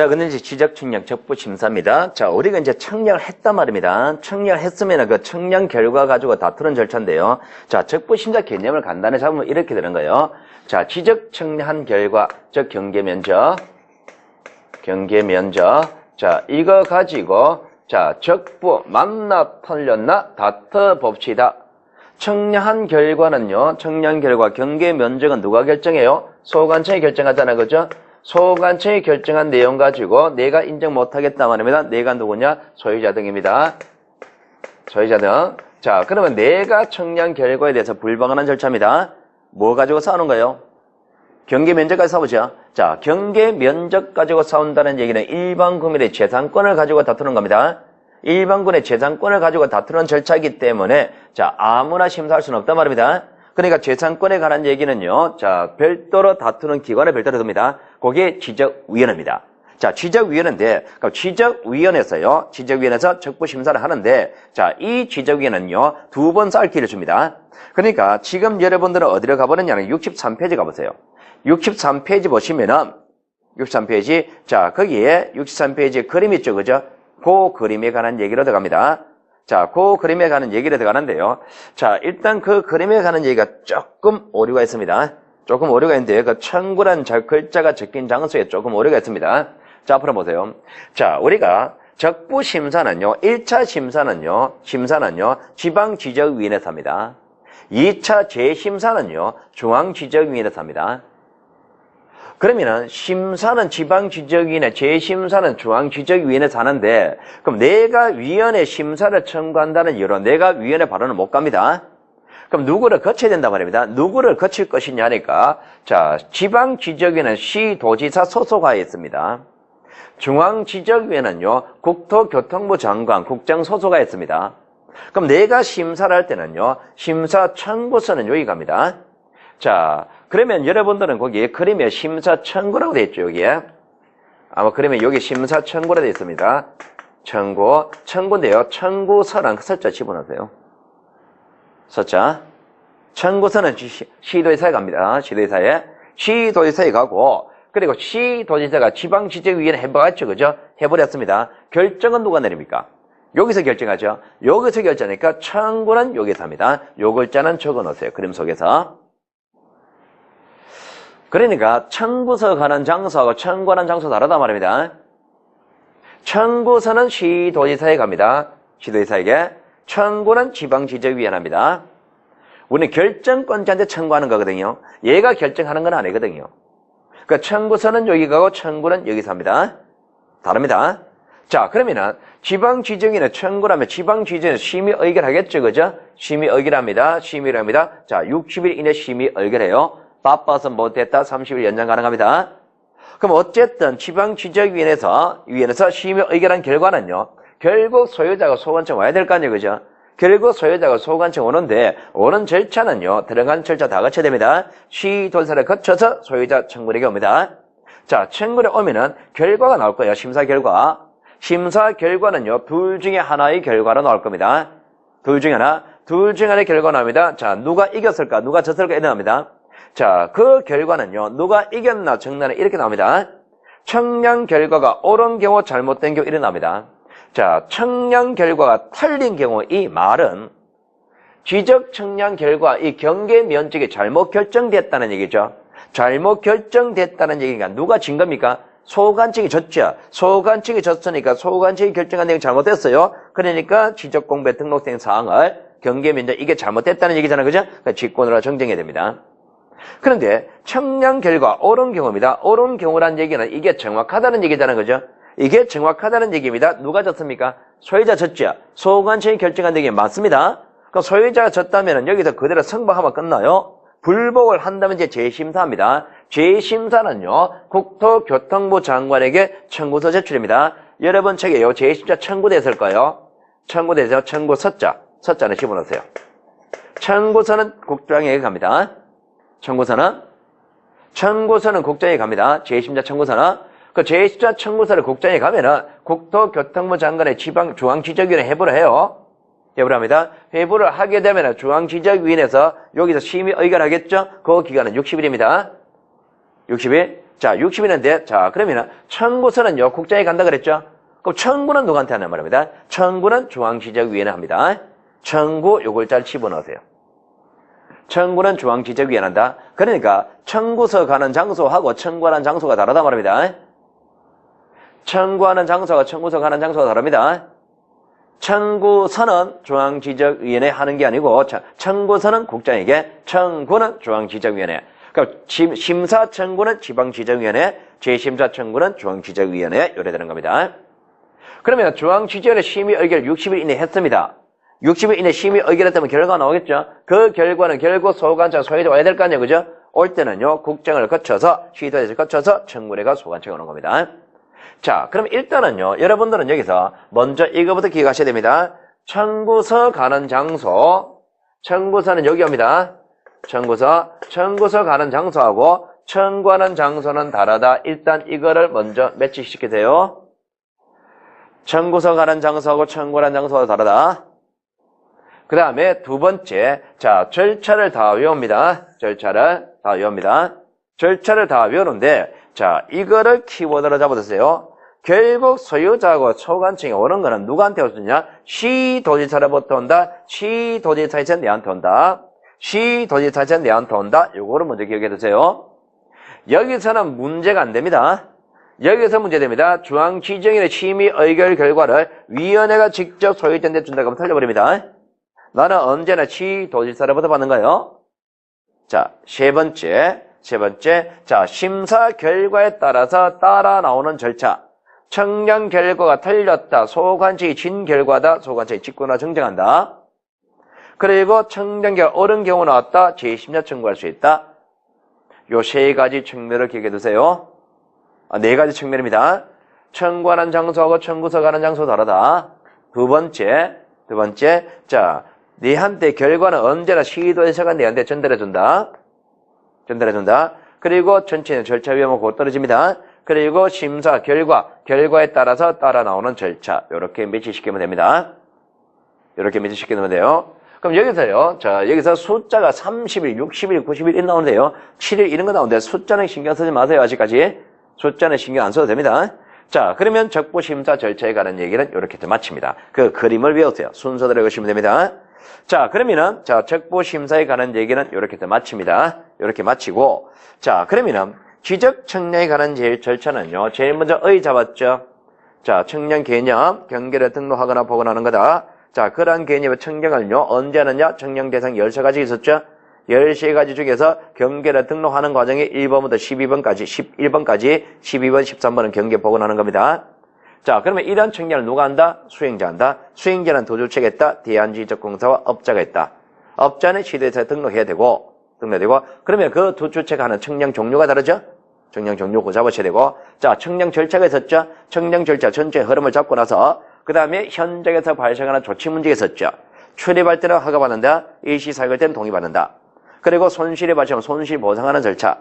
자, 근데 이제 지적 측량 적부 심사입니다. 자, 우리가 이제 측량을 했단 말입니다. 측량을 했으면 그 측량 결과 가지고 다투는 절차인데요. 자, 적부 심사 개념을 간단히 잡으면 이렇게 되는 거예요. 자, 지적 측량한 결과, 즉 경계 면적, 경계 면적. 자, 이거 가지고 자, 적부 맞나 틀렸나 다투 봅시다. 측량한 결과는요. 측량 결과 경계 면적은 누가 결정해요? 소관청이 결정하잖아요. 그죠? 소관청이 결정한 내용 가지고 내가 인정 못하겠다 말입니다. 내가 누구냐? 소유자 등입니다. 소유자 등. 자, 그러면 내가 측량 결과에 대해서 불방한한 절차입니다. 뭐 가지고 싸우는 거예요? 경계 면적까지 싸우죠. 자, 경계 면적 가지고 싸운다는 얘기는 일반 국민의 재산권을 가지고 다투는 겁니다. 일반군의 재산권을 가지고 다투는 절차이기 때문에 자 아무나 심사할 수는 없단 말입니다. 그러니까 재산권에 관한 얘기는요. 자 별도로 다투는 기관을 별도로 둡니다. 그게 지적위원회입니다. 자 지적위원회인데 그러니까 지적위원회에서요. 지적위원회에서 적부 심사를 하는데 자 이 지적위원회는요. 두 번 쌓기를 줍니다. 그러니까 지금 여러분들은 어디로 가보느냐는 63페이지 가보세요. 63페이지 보시면은 63페이지 자 거기에 63페이지 그림 있죠 그죠? 그 그림에 관한 얘기로 들어갑니다. 자, 그 그림에 관한 얘기로 들어가는데요. 자, 일단 그 그림에 관한 얘기가 조금 오류가 있습니다. 조금 오류가 있는데 그 청구란 글자가 적힌 장소에 조금 오류가 있습니다. 자, 앞으로 보세요. 자, 우리가 적부 심사는요. 1차 심사는요. 심사는요. 지방지적위원회에서 합니다. 2차 재심사는요. 중앙지적위원회에서 합니다. 그러면은 심사는 지방지적위원회, 재심사는 중앙지적위원회에서 하는데 그럼 내가 위원회 심사를 청구한다는 이유로 내가 위원회 발언을 못 갑니다. 그럼 누구를 거쳐야 된단 말입니다. 누구를 거칠 것이냐 하니까 자 지방지적위원회는 시도지사 소속하에 있습니다. 중앙지적위원회는요 국토교통부 장관 국장 소속하에 있습니다. 그럼 내가 심사를 할 때는요 심사 청구서는 여기 갑니다. 자 그러면 여러분들은 거기에 그림에 심사 청구라고 되어 있죠, 여기에. 아마 그림에 여기 심사 청구라 되어 있습니다. 청구, 청구인데요. 청구서랑 설자 집어넣으세요. 설자. 청구서는 시, 도지사에 갑니다. 시도지사에. 시도지사에 가고, 그리고 시도지사가 지방지적위원회 해버렸죠, 그죠? 해버렸습니다. 결정은 누가 내립니까? 여기서 결정하죠. 여기서 결정하니까 청구는 여기서 합니다. 요 글자는 적어 놓으세요. 그림 속에서. 그러니까 청구서 가는 장소하고 청구하는 장소 다르단 말입니다. 청구서는 시도지사에 갑니다. 시도지사에게. 청구는 지방지적위원회입니다. 우리는 결정권자한테 청구하는 거거든요. 얘가 결정하는 건 아니거든요. 그러니까 청구서는 여기 가고 청구는 여기서 합니다. 다릅니다. 자, 그러면은 지방지정위는 청구라면 지방지정은 심의 의결하겠죠, 그죠? 심의 의결합니다. 심의를 합니다. 자, 60일 이내 심의 의결해요. 바빠서 못했다 30일 연장 가능합니다. 그럼 어쨌든 지방지적위원회에서 위원회에서 심의 의결한 결과는요. 결국 소유자가 소관청 와야 될 거 아니에요. 그죠? 결국 소유자가 소관청 오는데 오는 절차는요. 들어간 절차 다 거쳐야 됩니다. 시도사를 거쳐서 소유자 청구력에 옵니다. 자, 청구에 오면은 결과가 나올 거예요. 심사 결과. 심사 결과는요. 둘 중에 하나의 결과로 나올 겁니다. 둘 중에 하나. 둘 중에 하나의 결과 나옵니다. 자, 누가 이겼을까? 누가 졌을까? 이렇게 나옵니다. 자, 그 결과는요. 누가 이겼나 정나는 이렇게 나옵니다. 청량 결과가 옳은 경우 잘못된 경우 일어납니다. 자, 청량 결과가 틀린 경우 이 말은 지적 청량 결과 이 경계 면적이 잘못 결정됐다는 얘기죠. 잘못 결정됐다는 얘기가 누가 진 겁니까? 소관 측이 졌죠. 소관 측이 졌으니까 소관 측이 결정한 내용이 잘못됐어요. 그러니까 지적 공부에 등록된 사항을 경계 면적 이게 잘못됐다는 얘기잖아요. 그죠? 그러니까 직권으로 정정해야 됩니다. 그런데 청량 결과 옳은 경우입니다. 옳은 경우란 얘기는 이게 정확하다는 얘기잖아요. 그죠? 이게 정확하다는 얘기입니다. 누가 졌습니까? 소유자 졌죠. 소관청이 결정한 얘기 맞습니다. 그럼 소유자가 졌다면 여기서 그대로 성공하면 끝나요. 불복을 한다면 이제 재심사합니다. 재심사는요. 국토교통부 장관에게 청구서 제출입니다. 여러분 책에 요 재심사 청구됐을 거예요. 청구돼서 청구 서자, 서자는 집어넣으세요. 청구서는 국장에게 갑니다. 청구서는 청구서는 국장에 갑니다. 제1심자 청구서는 그 제1심자 청구서를 국장에 가면은 국토교통부 장관의 지방 중앙지적위원회 해부를 해요. 해부를 합니다. 해부를 하게 되면 중앙지적위원회에서 여기서 심의 의결하겠죠? 그 기간은 60일입니다. 60일. 자, 60이는데, 자, 그러면은, 청구서는 요 국장에 간다 그랬죠? 그럼 청구는 누구한테 하는 말입니다? 청구는 중앙지적위원회 합니다. 청구 요 글자를 집어넣으세요. 청구는 중앙지적위원회 한다. 그러니까, 청구서 가는 장소하고 청구하는 장소가 다르다 말입니다. 청구하는 장소가 청구서 가는 장소가 다릅니다. 청구서는 중앙지적위원회 하는 게 아니고 자, 청구서는 국장에게 청구는 중앙지적위원회 그러니까 심- 심사 청구는 지방지적위원회 재심사 청구는 중앙지적위원회 요래 되는 겁니다. 그러면 중앙지적위원회 심의 의결 60일 이내 했습니다. 60일 이내 심의 의결했다면 결과가 나오겠죠. 그 결과는 결국 소관청 소유자 와야 될 거 아니에요. 그죠? 올 때는요. 국장을 거쳐서 시도에서 거쳐서 청구례가 소관청에 오는 겁니다. 자, 그럼 일단은요, 여러분들은 여기서 먼저 이거부터 기억하셔야 됩니다. 청구서 가는 장소, 청구서는 여기 옵니다. 청구서, 청구서 가는 장소하고 청구하는 장소는 다르다. 일단 이거를 먼저 매치시키세요. 청구서 가는 장소하고 청구하는 장소가 다르다. 그 다음에 두 번째, 자, 절차를 다 외웁니다. 절차를 다 외웁니다. 절차를 다 외우는데, 자, 이거를 키워드로 잡아주세요. 결국 소유자하고 초관청이 오는 거는 누구한테 오느냐? 시 도지사로부터 온다. 시 도지사에서 내한테 온다. 시 도지사에서 내한테 온다. 요거를 먼저 기억해 두세요. 여기서는 문제가 안 됩니다. 여기서 문제됩니다. 중앙지정인의 심의 의결 결과를 위원회가 직접 소유자한테 준다고 하면 틀려버립니다. 나는 언제나 시 도지사로부터 받는 거예요. 자, 세 번째, 세 번째, 자, 심사 결과에 따라서 따라 나오는 절차. 청량 결과가 틀렸다. 소관청이 진 결과다. 소관청이 직구나 정정한다. 그리고 청량 결과 옳은 경우 나왔다. 제10년 청구할 수 있다. 요 세 가지 측면을 기억해 두세요. 아, 네 가지 측면입니다. 청구하는 장소하고 청구서 가는 장소 다르다. 두 번째, 두 번째, 자, 네한테 결과는 언제나 시도에서가 네한테 전달해 준다. 전달해준다. 그리고 전체는 절차 위험은 곧 떨어집니다. 그리고 심사 결과, 결과에 따라서 따라 나오는 절차. 이렇게 매치시키면 됩니다. 이렇게 매치시키면 돼요. 그럼 여기서요. 자, 여기서 숫자가 30일, 60일, 90일 나오는데요. 7일 이런 거 나오는데 숫자는 신경 쓰지 마세요. 아직까지. 숫자는 신경 안 써도 됩니다. 자, 그러면 적부 심사 절차에 관한 얘기는 이렇게 좀 마칩니다. 그 그림을 외우세요. 순서대로 외우시면 됩니다. 자, 그러면은, 자, 적부심사에 관한 얘기는 이렇게 좀 마칩니다. 이렇게 마치고, 자, 그러면은, 지적 청량에 관한 제일 절차는요, 제일 먼저 의 잡았죠? 자, 청량 개념, 경계를 등록하거나 복원하는 거다. 자, 그러한 개념의 청량을요, 언제 하느냐? 청량 대상 13가지 있었죠? 13가지 중에서 경계를 등록하는 과정이 1번부터 12번까지, 11번까지, 12번, 13번은 경계 복원하는 겁니다. 자, 그러면 이런 청량을 누가 한다? 수행자 한다. 수행자는 도주체가 있다. 대한지적 공사와 업자가 있다. 업자는 시도에서 등록해야 되고, 등록되고, 그러면 그두 주체가 하는 청량 종류가 다르죠? 청량 종류 고 잡으셔야 되고, 자, 청량 절차가 있었죠? 청량 절차 전체 흐름을 잡고 나서, 그 다음에 현장에서 발생하는 조치 문제가 있었죠? 출입할 때는 허가받는다. 일시사격할 때는 동의받는다. 그리고 손실이 발생하면 손실 보상하는 절차.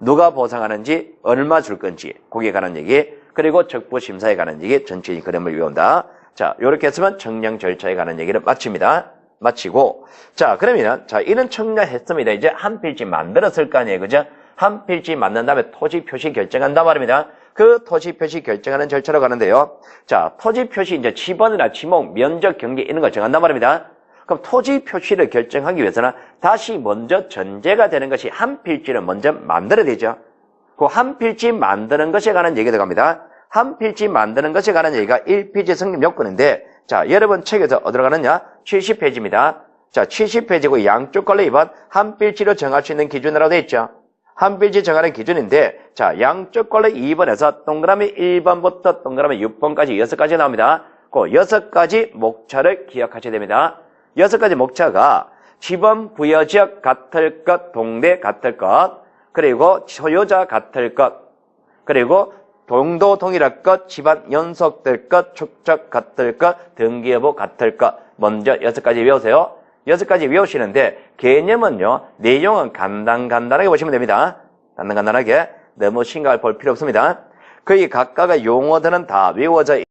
누가 보상하는지, 얼마 줄 건지, 거기에 관한 얘기, 그리고 적부 심사에 관한 얘기, 전체의 그림을 외운다. 자, 요렇게 했으면 청량 절차에 관한 얘기를 마칩니다. 마치고, 자, 그러면, 자, 이런 청량했습니다. 이제 한 필지 만들었을 거 아니에요. 그죠? 한 필지 만든 다음에 토지 표시 결정한단 말입니다. 그 토지 표시 결정하는 절차로 가는데요. 자, 토지 표시 이제 지번이나 지목, 면적, 경계 이런 걸 정한단 말입니다. 그럼 토지 표시를 결정하기 위해서는 다시 먼저 전제가 되는 것이 한 필지를 먼저 만들어야 되죠. 그 한 필지 만드는 것에 관한 얘기가 들어갑니다. 한 필지 만드는 것에 관한 얘기가 1필지 성립 요건인데, 자, 여러분 책에서 어디로 가느냐? 70페이지입니다. 자, 70페이지고 양쪽 걸로 2번 한 필지로 정할 수 있는 기준이라고 되어 있죠. 한 필지 정하는 기준인데, 자, 양쪽 걸로 2번에서 동그라미 1번부터 동그라미 6번까지 6가지 나옵니다. 그 6가지 목차를 기억하셔야 됩니다. 6가지 목차가 지번 부여 지역 같을 것, 동네 같을 것, 그리고 소유자 같을 것, 그리고 동도 동일할 것, 집안 연속될 것, 축적 같을 것, 등기 여부 같을 것. 먼저 여섯 가지 외우세요. 여섯 가지 외우시는데 개념은요, 내용은 간단간단하게 보시면 됩니다. 간단간단하게 너무 심각할 볼 필요 없습니다. 거의 각각의 용어들은 다 외워져